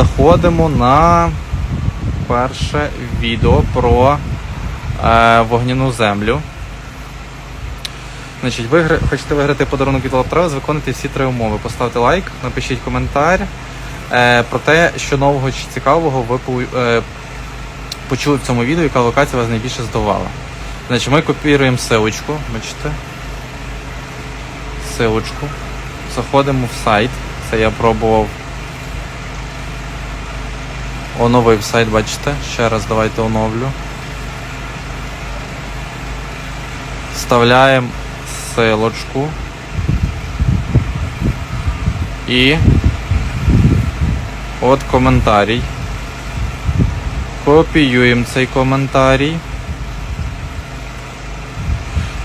заходимо на перше відео про е, вогняну землю. Значить, ви хочете виграти подарунок від Лаптревес, виконуйте всі три умови. Поставте лайк, напишіть коментар е, про те, що нового чи цікавого ви е, почули в цьому відео, яка локація вас найбільше здивувала. Значить, ми копіруємо силочку, бачите? Силочку. Заходимо в сайт. Це я пробував. Оновив сайт, бачите? Ще раз давайте оновлю. Вставляємо силочку. І от коментарій. Копіюємо цей коментарій.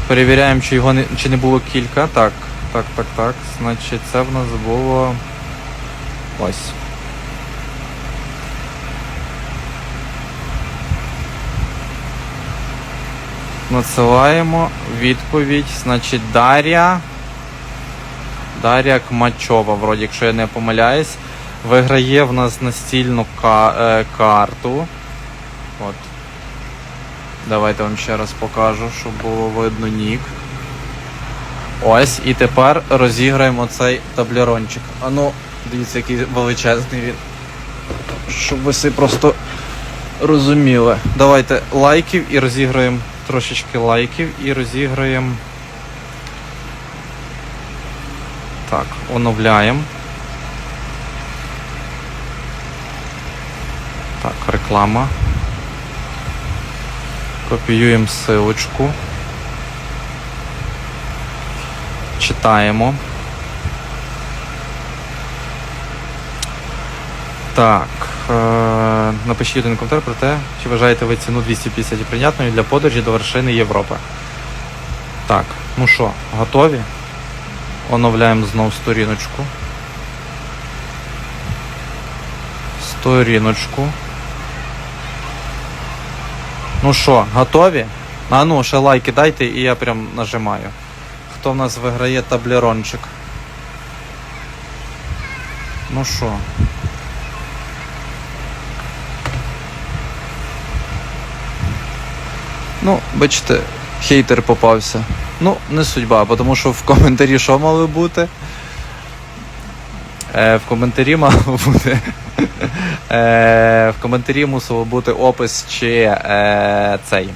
Перевіряємо, чи його не, чи не було кілька. Так, так, так, так. Значить, це в нас було. Ось. Надсилаємо відповідь. Значить, Дар'я. Дар'я Кмачова, вроді, якщо я не помиляюсь, виграє в нас настільну е, карту. От. Давайте вам ще раз покажу, щоб було видно нік. Ось, і тепер розіграємо цей таблерончик. А ну, дивіться, який величезний він. Щоб ви собі просто розуміли. Давайте лайків і розіграємо трошечки лайків і розіграємо. Так, оновляємо. Так, реклама. Копіюємо силочку. Читаємо. Так. Е- напишіть один коментар про те, чи вважаєте ви ціну 250 прийнятною для подорожі до вершини Європи. Так, ну що, готові? Оновляємо знову сторіночку. Сторіночку. Ну що, готові? А ну, ще лайки дайте і я прям нажимаю. Хто в нас виграє таблерончик? Ну що? Ну, бачите, хейтер попався. Ну, не судьба, тому що в коментарі що мало бути? Е, в коментарі мало бути. Е, в коментарі мусило бути опис, чи е, цей,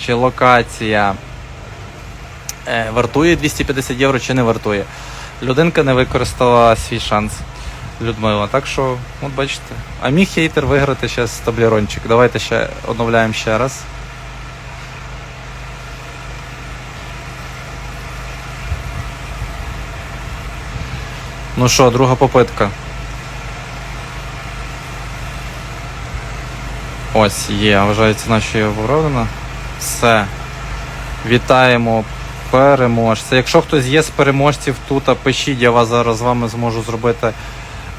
чи локація е, вартує 250 євро, чи не вартує. Людинка не використала свій шанс. Людмила. Так що, от бачите. А міг хейтер виграти зараз таблерончик. Давайте ще оновляємо ще раз. Ну що, друга попитка. Ось є, вважається наші виправдана. Все. Вітаємо переможця. Якщо хтось є з переможців тут, пишіть, я вас зараз з вами зможу зробити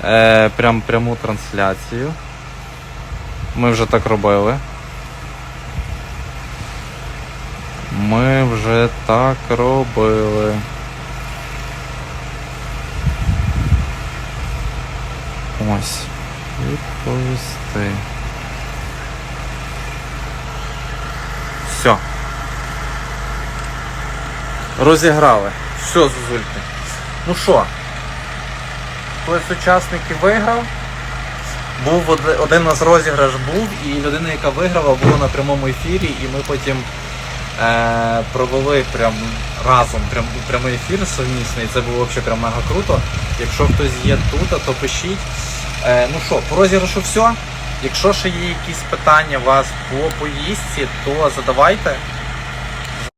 е, прям, пряму трансляцію. Ми вже так робили. Ми вже так робили. Ось. Відповісти. Все. Розіграли. Все, зузульки. Ну що? Хтось з виграв. Був один у нас розіграш був, і людина, яка виграла, була на прямому ефірі, і ми потім е, провели прям разом прям, прямий ефір совмісний. Це було взагалі прям мега круто. Якщо хтось є тут, то пишіть. Е, ну що, по розіграшу все. Якщо ще є якісь питання у вас по поїздці, то задавайте.